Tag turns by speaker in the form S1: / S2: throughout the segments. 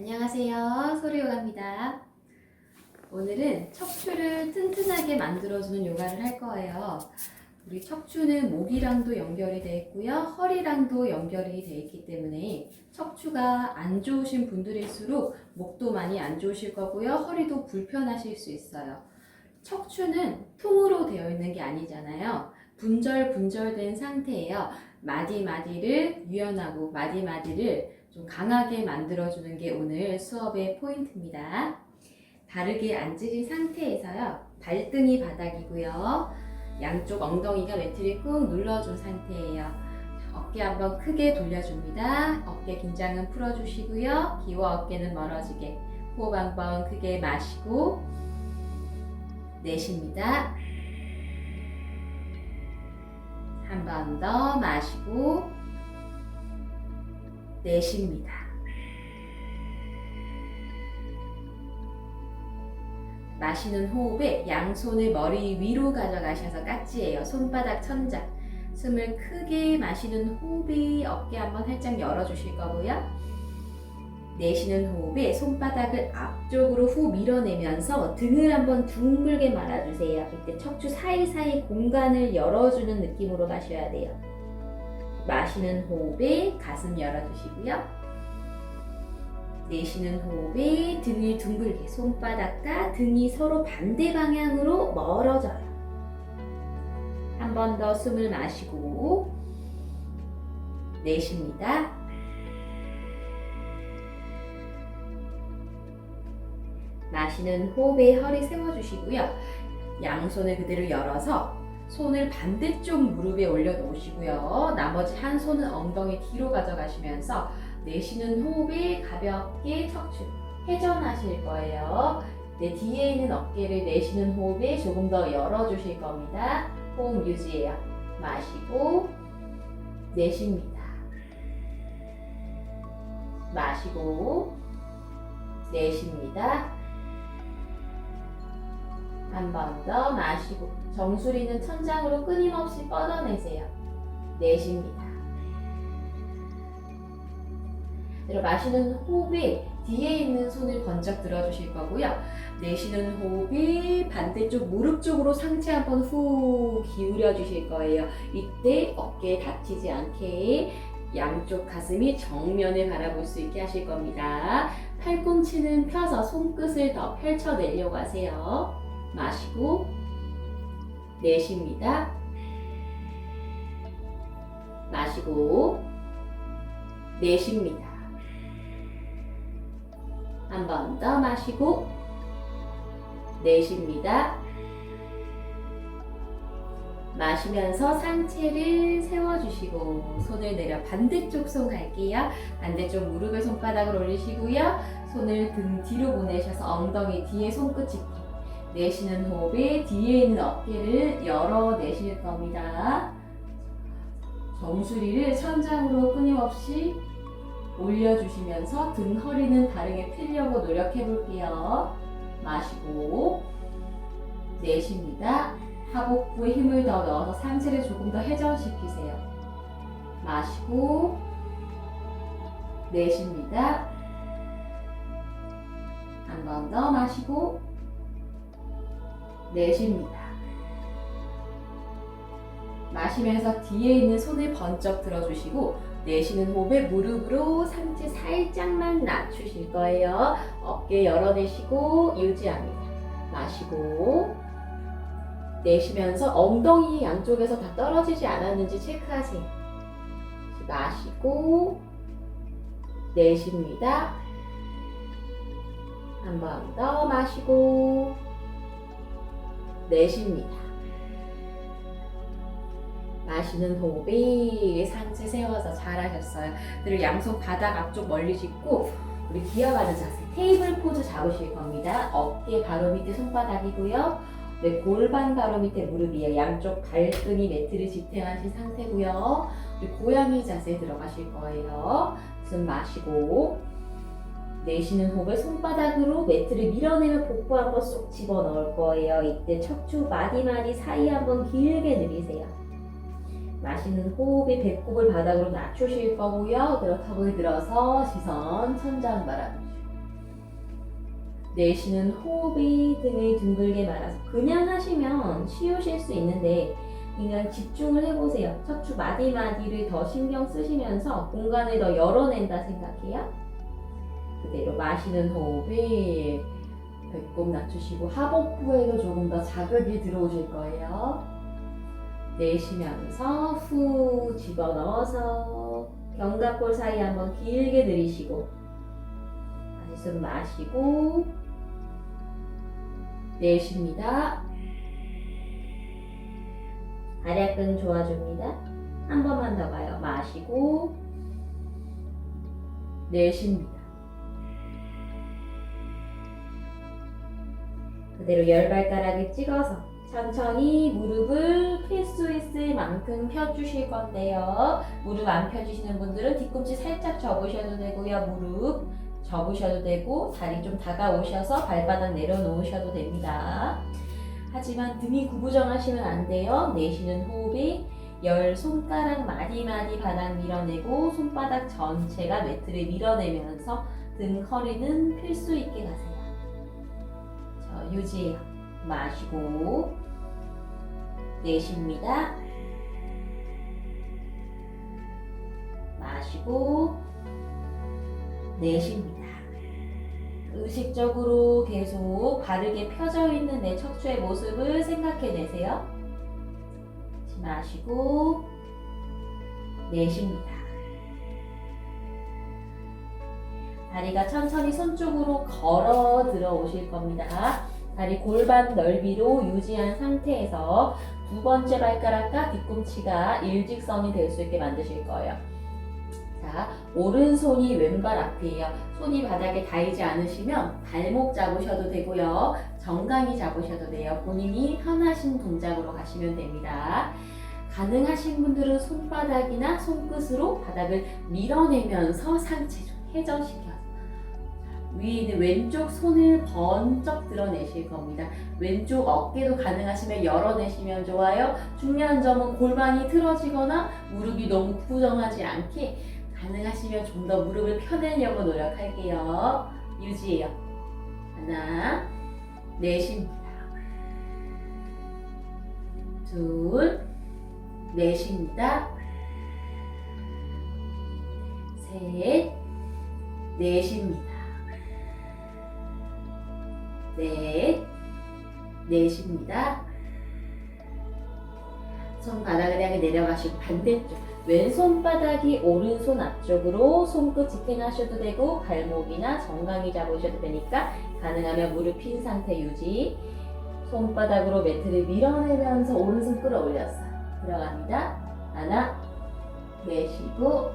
S1: 안녕하세요. 소리요가입니다. 오늘은 척추를 튼튼하게 만들어주는 요가를 할 거예요. 우리 척추는 목이랑도 연결이 되어 있고요. 허리랑도 연결이 되어 있기 때문에 척추가 안 좋으신 분들일수록 목도 많이 안 좋으실 거고요. 허리도 불편하실 수 있어요. 척추는 통으로 되어 있는 게 아니잖아요. 분절 분절된 상태예요. 마디 마디를 유연하고 마디 마디를 좀 강하게 만들어주는 게 오늘 수업의 포인트입니다. 바르게 앉으신 상태에서요. 발등이 바닥이고요. 양쪽 엉덩이가 매트를 꾹 눌러준 상태예요. 어깨 한번 크게 돌려줍니다. 어깨 긴장은 풀어주시고요. 귀와 어깨는 멀어지게 호흡 한번 크게 마시고 내쉽니다. 한 번 더 마시고 내쉽니다. 마시는 호흡에 양손을 머리 위로 가져가셔서 깍지예요. 손바닥 천장. 숨을 크게 마시는 호흡이 어깨 한번 살짝 열어주실 거고요. 내쉬는 호흡에 손바닥을 앞쪽으로 후 밀어내면서 등을 한번 둥글게 말아주세요. 이때 척추 사이사이 공간을 열어주는 느낌으로 마셔야 돼요. 마시는 호흡에 가슴 열어주시고요. 내쉬는 호흡에 등을 둥글게 손바닥과 등이 서로 반대 방향으로 멀어져요. 한 번 더 숨을 마시고 내쉽니다. 마시는 호흡에 허리 세워주시고요. 양손을 그대로 열어서 손을 반대쪽 무릎에 올려놓으시고요. 나머지 한 손은 엉덩이 뒤로 가져가시면서 내쉬는 호흡에 가볍게 척추 회전하실 거예요. 내 뒤에 있는 어깨를 내쉬는 호흡에 조금 더 열어주실 겁니다. 호흡 유지해요. 마시고 내쉽니다. 마시고 내쉽니다. 한 번 더 마시고 정수리는 천장으로 끊임없이 뻗어내세요. 내쉽니다. 그리고 마시는 호흡에 뒤에 있는 손을 번쩍 들어주실 거고요. 내쉬는 호흡이 반대쪽 무릎 쪽으로 상체 한번 후 기울여 주실 거예요. 이때 어깨 다치지 않게 양쪽 가슴이 정면을 바라볼 수 있게 하실 겁니다. 팔꿈치는 펴서 손끝을 더 펼쳐내려고 하세요. 마시고 내쉽니다. 마시고 내쉽니다. 한 번 더 마시고 내쉽니다. 마시면서 상체를 세워주시고 손을 내려 반대쪽 손 갈게요. 반대쪽 무릎에 손바닥을 올리시고요. 손을 등 뒤로 보내셔서 엉덩이 뒤에 손끝 짚기. 내쉬는 호흡에 뒤에 있는 어깨를 열어 내실 겁니다. 정수리를 천장으로 끊임없이 올려주시면서 등 허리는 다르게 펴려고 노력해 볼게요. 마시고 내쉽니다. 하복부에 힘을 더 넣어서 상체를 조금 더 회전시키세요. 마시고 내쉽니다. 한 번 더 마시고 내쉽니다. 마시면서 뒤에 있는 손을 번쩍 들어주시고 내쉬는 호흡에 무릎으로 상체 살짝만 낮추실 거예요. 어깨 열어내시고 유지합니다. 마시고 내쉬면서 엉덩이 양쪽에서 다 떨어지지 않았는지 체크하세요. 마시고 내쉽니다. 한 번 더 마시고 내쉽니다. 마시는 호흡이 상체 세워서 잘하셨어요. 그리고 양손 바닥 앞쪽 멀리 짚고 우리 기어가는 자세 테이블 포즈 잡으실 겁니다. 어깨 바로 밑에 손바닥이고요. 네, 골반 바로 밑에 무릎 이에요. 양쪽 발등이 매트를 지탱하신 상태고요. 우리 고양이 자세 들어가실 거예요. 숨 마시고 내쉬는 호흡에 손바닥으로 매트를 밀어내면 복부 한번 쏙 집어넣을 거예요. 이때 척추 마디마디 사이 한번 길게 늘리세요. 마시는 호흡에 배꼽을 바닥으로 낮추실 거고요. 턱을 들어서 시선 천장 바라보시고 내쉬는 호흡이 등을 둥글게 말아서 그냥 하시면 쉬우실 수 있는데 그냥 집중을 해보세요. 척추 마디마디를 더 신경 쓰시면서 공간을 더 열어낸다 생각해요. 그대로 마시는 호흡이 배꼽 낮추시고 하복부에도 조금 더 자극이 들어오실 거예요. 내쉬면서 후 집어넣어서 견갑골 사이 한번 길게 들이쉬고 다시 숨 마시고 내쉽니다. 발약근 좋아줍니다. 한 번만 더 가요. 마시고 내쉽니다. 그대로 열 발가락을 찍어서 천천히 무릎을 필수 있을 만큼 펴주실 건데요. 무릎 안 펴주시는 분들은 뒤꿈치 살짝 접으셔도 되고요. 무릎 접으셔도 되고 다리 좀 다가오셔서 발바닥 내려놓으셔도 됩니다. 하지만 등이 구부정하시면 안 돼요. 내쉬는 호흡이 열 손가락 마디마디 바닥 밀어내고 손바닥 전체가 매트를 밀어내면서 등 허리는 필수 있게 가세요. 저 유지해요. 마시고 내쉽니다. 마시고 내쉽니다. 의식적으로 계속 바르게 펴져 있는 내 척추의 모습을 생각해내세요. 마시고 내쉽니다. 다리가 천천히 손 쪽으로 걸어 들어오실 겁니다. 다리 골반 넓이로 유지한 상태에서 두 번째 발가락과 뒤꿈치가 일직선이 될 수 있게 만드실 거예요. 자, 오른손이 왼발 앞이에요. 손이 바닥에 닿이지 않으시면 발목 잡으셔도 되고요. 정강이 잡으셔도 돼요. 본인이 편하신 동작으로 가시면 됩니다. 가능하신 분들은 손바닥이나 손끝으로 바닥을 밀어내면서 상체 좀 회전시켜서 위에 있는 왼쪽 손을 번쩍 드러내실 겁니다. 왼쪽 어깨도 가능하시면 열어내시면 좋아요. 중요한 점은 골반이 틀어지거나 무릎이 너무 구부정하지 않게 가능하시면 좀 더 무릎을 펴내려고 노력할게요. 유지해요. 하나, 내쉽니다. 둘, 내쉽니다. 셋, 내쉽니다. 넷, 내쉽니다. 손바닥을 향해 내려가시고 반대쪽 왼손바닥이 오른손 앞쪽으로 손끝 지탱하셔도 되고 발목이나 정강이 잡으셔도 되니까 가능하면 무릎 핀 상태 유지 손바닥으로 매트를 밀어내면서 오른손 끌어올렸어요 들어갑니다 하나 내쉬고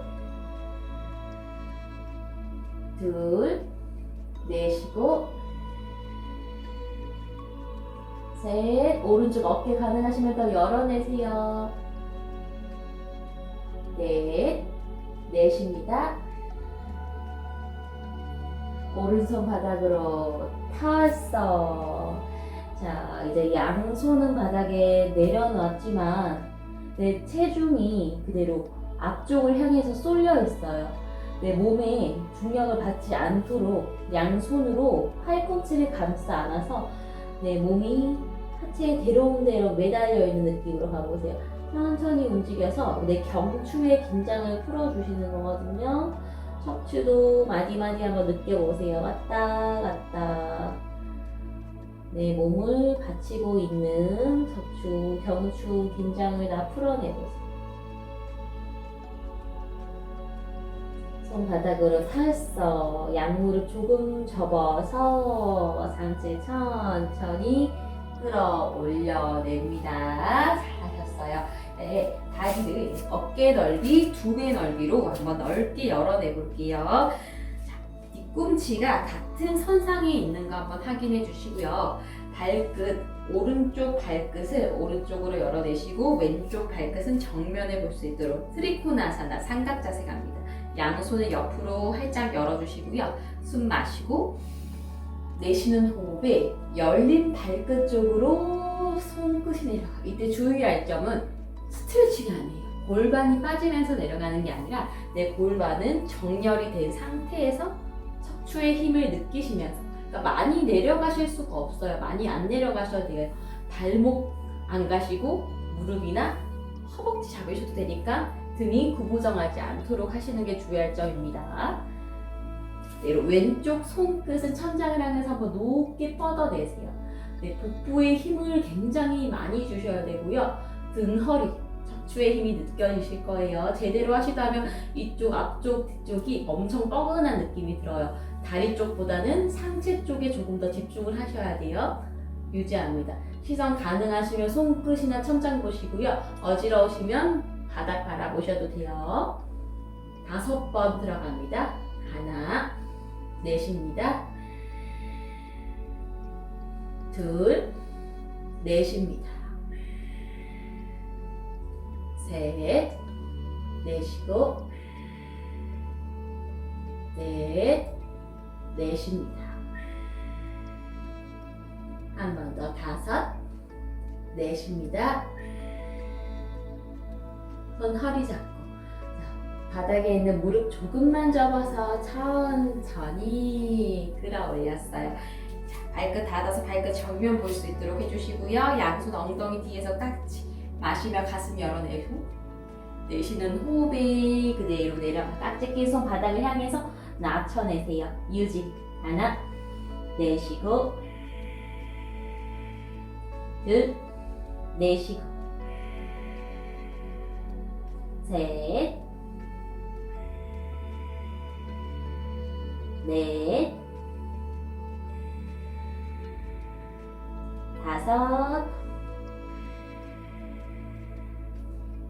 S1: 둘 내쉬고 셋 오른쪽 어깨 가능하시면 더 열어내세요. 넷 내쉽니다. 오른손 바닥으로 타서 자 이제 양손은 바닥에 내려놨지만 내 체중이 그대로 앞쪽을 향해서 쏠려 있어요. 내 몸에 중력을 받지 않도록 양손으로 팔꿈치를 감싸 안아서 내 몸이 하체에 대롱대롱 매달려 있는 느낌으로 가보세요. 천천히 움직여서 내 경추의 긴장을 풀어주시는 거거든요. 척추도 마디마디 한번 느껴보세요. 왔다 갔다. 내 몸을 받치고 있는 척추, 경추 긴장을 다 풀어내보세요. 손바닥으로 탔어. 양무릎 조금 접어서 상체 천천히 끌어 올려냅니다. 잘하셨어요. 네, 다리를 어깨 넓이, 두 배 넓이로 한번 넓게 열어내 볼게요. 자, 뒤꿈치가 같은 선상에 있는 거 한번 확인해 주시고요. 발끝, 오른쪽 발끝을 오른쪽으로 열어내시고 왼쪽 발끝은 정면에 볼 수 있도록 트리코나사나 삼각 자세 갑니다. 양손을 옆으로 활짝 열어주시고요. 숨 마시고 내쉬는 호흡에 열린 발끝 쪽으로 손끝이 내려가. 이때 주의할 점은 스트레칭이 아니에요. 골반이 빠지면서 내려가는 게 아니라 내 골반은 정렬이 된 상태에서 척추의 힘을 느끼시면서 그러니까 많이 내려가실 수가 없어요. 많이 안 내려가셔도 돼요. 발목 안 가시고 무릎이나 허벅지 잡으셔도 되니까 등이 구부정하지 않도록 하시는 게 주의할 점입니다. 네, 왼쪽 손끝은 천장을 향해서 한번 높게 뻗어내세요. 네, 복부에 힘을 굉장히 많이 주셔야 되고요. 등, 허리, 척추의 힘이 느껴지실 거예요. 제대로 하시다면 이쪽, 앞쪽, 뒤쪽이 엄청 뻐근한 느낌이 들어요. 다리 쪽보다는 상체 쪽에 조금 더 집중을 하셔야 돼요. 유지합니다. 시선 가능하시면 손끝이나 천장 보시고요. 어지러우시면 바닥 바라보셔도 돼요. 다섯 번 들어갑니다. 하나, 내쉽니다. 둘, 내쉽니다. 셋, 내쉬고, 넷, 내쉽니다. 한 번 더 다섯, 내쉽니다. 손 허리 잡고, 자, 바닥에 있는 무릎 조금만 접어서 천천히 끌어올렸어요. 자, 발끝 닫아서 발끝 정면 볼 수 있도록 해주시고요. 양손 엉덩이 뒤에서 깍지 마시며 가슴 열어내고 내쉬는 호흡이 그대로 내려가 깍지 낀 손 바닥을 향해서 낮춰내세요. 유지 하나 내쉬고 둘 내쉬고 셋 넷, 다섯,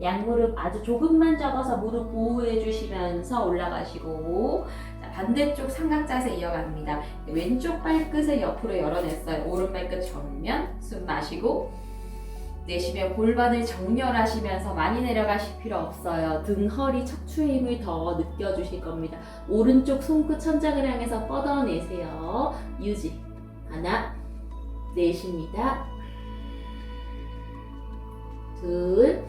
S1: 양무릎 아주 조금만 접어서 무릎 보호해 주시면서 올라가시고 자, 반대쪽 삼각 자세 이어갑니다. 왼쪽 발끝을 옆으로 열어냈어요. 오른 발끝 정면 숨 마시고 내쉬면 골반을 정렬하시면서 많이 내려가실 필요 없어요. 등, 허리, 척추의 힘을 더 느껴주실 겁니다. 오른쪽 손끝 천장을 향해서 뻗어내세요. 유지. 하나, 내쉽니다. 둘,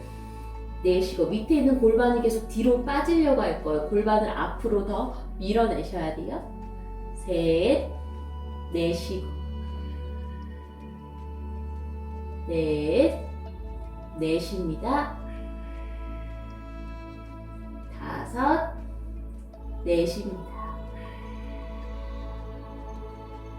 S1: 내쉬고 밑에 있는 골반이 계속 뒤로 빠지려고 할 거예요. 골반을 앞으로 더 밀어내셔야 돼요. 셋, 내쉬고. 넷, 내쉽니다. 다섯, 내쉽니다.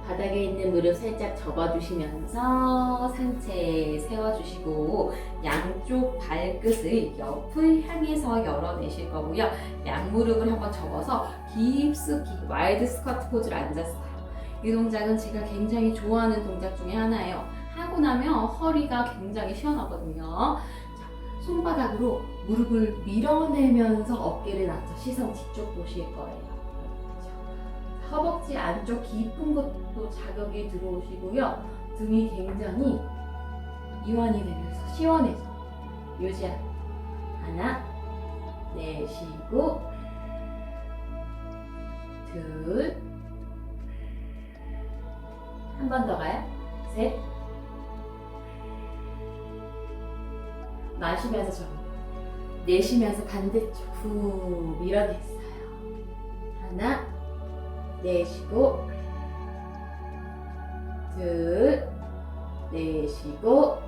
S1: 바닥에 있는 무릎 살짝 접어주시면서 상체 세워주시고 양쪽 발끝을 옆을 향해서 열어내실 거고요. 양무릎을 한번 접어서 깊숙이 와이드 스쿼트 포즈로 앉았어요. 이 동작은 제가 굉장히 좋아하는 동작 중에 하나예요. 하고 나면 허리가 굉장히 시원하거든요. 자, 손바닥으로 무릎을 밀어내면서 어깨를 낮춰 시선 뒤쪽 보실 거예요. 자, 허벅지 안쪽 깊은 곳도 자극이 들어오시고요. 등이 굉장히 이완이 되면서 시원해져. 유지합니다. 하나, 내쉬고, 둘, 한 번 더 가요. 셋, 마시면서 정리. 내쉬면서 반대쪽 후 밀어냈어요. 하나, 내쉬고, 둘, 내쉬고,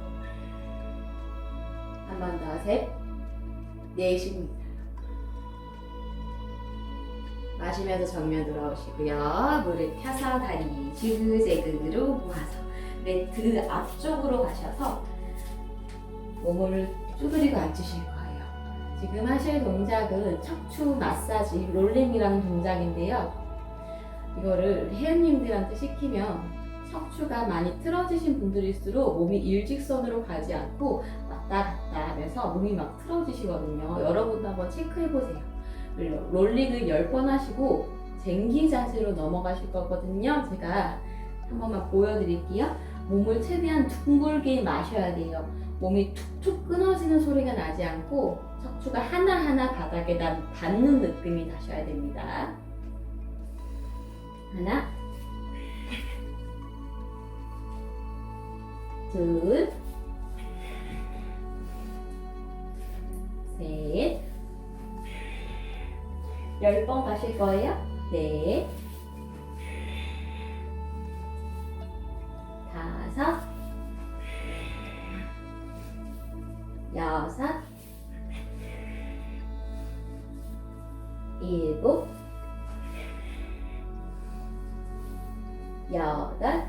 S1: 한 번 더, 셋, 내쉽니다. 마시면서 정면 돌아오시고요. 무릎 펴서 다리 지그재그로 모아서 매트 앞쪽으로 가셔서 몸을 쭈그리고 앉으실 거예요. 지금 하실 동작은 척추 마사지 롤링이라는 동작인데요. 이거를 회원님들한테 시키면 척추가 많이 틀어지신 분들일수록 몸이 일직선으로 가지 않고 왔다 갔다 하면서 몸이 막 틀어지시거든요. 여러분도 한번 체크해 보세요. 롤링을 10번 하시고 쟁기 자세로 넘어가실 거거든요. 제가 한 번만 보여드릴게요. 몸을 최대한 둥글게 마셔야 돼요. 몸이 툭툭 끊어지는 소리가 나지 않고 척추가 하나하나 바닥에 닿는 느낌이 나셔야 됩니다. 하나, 둘, 셋, 열 번 가실 거예요? 네, 여덟,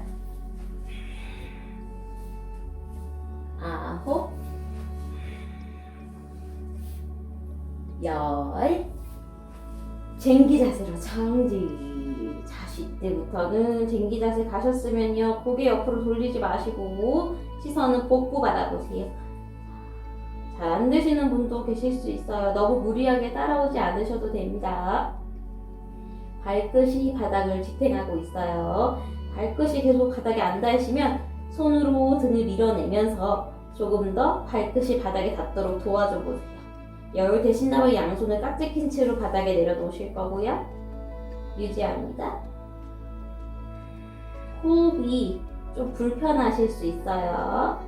S1: 아홉, 열. 쟁기 자세로 정지. 자시 때부터는 쟁기 자세 가셨으면요 고개 옆으로 돌리지 마시고 시선은 복부 받아보세요. 잘 안 되시는 분도 계실 수 있어요. 너무 무리하게 따라오지 않으셔도 됩니다. 발끝이 바닥을 지탱하고 있어요. 발끝이 계속 바닥에 안 닿으시면 손으로 등을 밀어내면서 조금 더 발끝이 바닥에 닿도록 도와줘 보세요. 여유 되신다면 양손을 깍지 낀 채로 바닥에 내려놓으실 거고요. 유지합니다. 호흡이 좀 불편하실 수 있어요.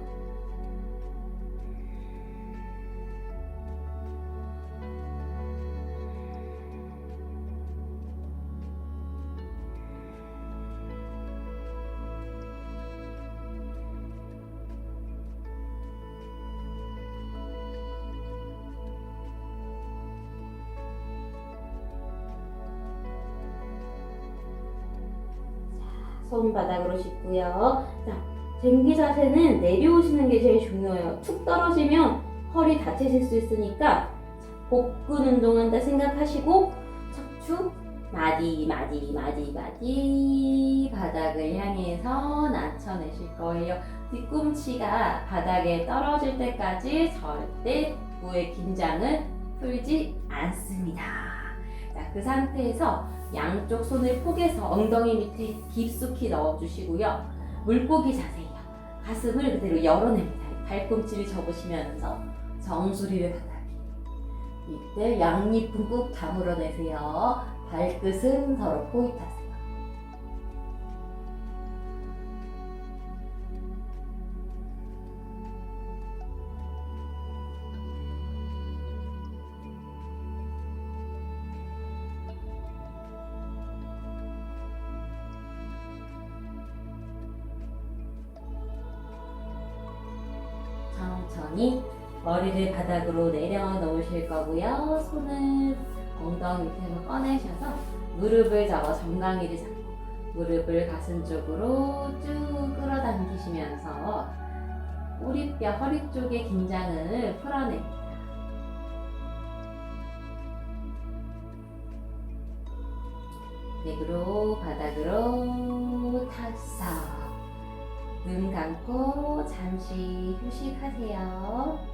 S1: 손바닥으로 짚고요. 자, 쟁기 자세는 내려오시는 게 제일 중요해요. 툭 떨어지면 허리 다치실 수 있으니까 복근 운동한다 생각하시고 척추 마디 마디 마디 마디 바닥을 향해서 낮춰내실 거예요. 뒤꿈치가 바닥에 떨어질 때까지 절대 부의 긴장을 풀지 않습니다. 자, 그 상태에서 양쪽 손을 포개서 엉덩이 밑에 깊숙이 넣어주시고요. 물고기 자세예요. 가슴을 그대로 열어냅니다. 발꿈치를 접으시면서 정수리를 바닥에. 이때 양옆은 꾹 다물어내세요. 발끝은 서로 포인트하세요. 머리를 바닥으로 내려 놓으실 거고요. 손을 엉덩이 밑에서 꺼내셔서 무릎을 잡아 정강이를 잡고 무릎을 가슴 쪽으로 쭉 끌어당기시면서 꼬리뼈 허리 쪽의 긴장을 풀어냅니다. 내구로 바닥으로 탁석 눈 감고 잠시 휴식하세요.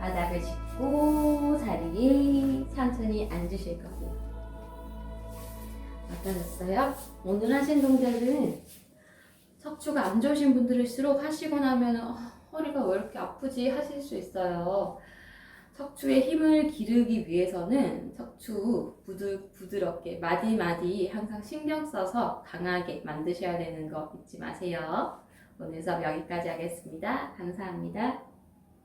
S1: 바닥을 짚고 자리에 천천히 앉으실 거고요. 어떠셨어요? 오늘 하신 동작은 척추가 안 좋으신 분들일수록 하시고 나면 어, 허리가 왜 이렇게 아프지 하실 수 있어요. 척추에 힘을 기르기 위해서는 척추 부드, 부드럽게 마디마디 항상 신경 써서 강하게 만드셔야 되는 거 잊지 마세요. 오늘 수업 여기까지 하겠습니다. 감사합니다.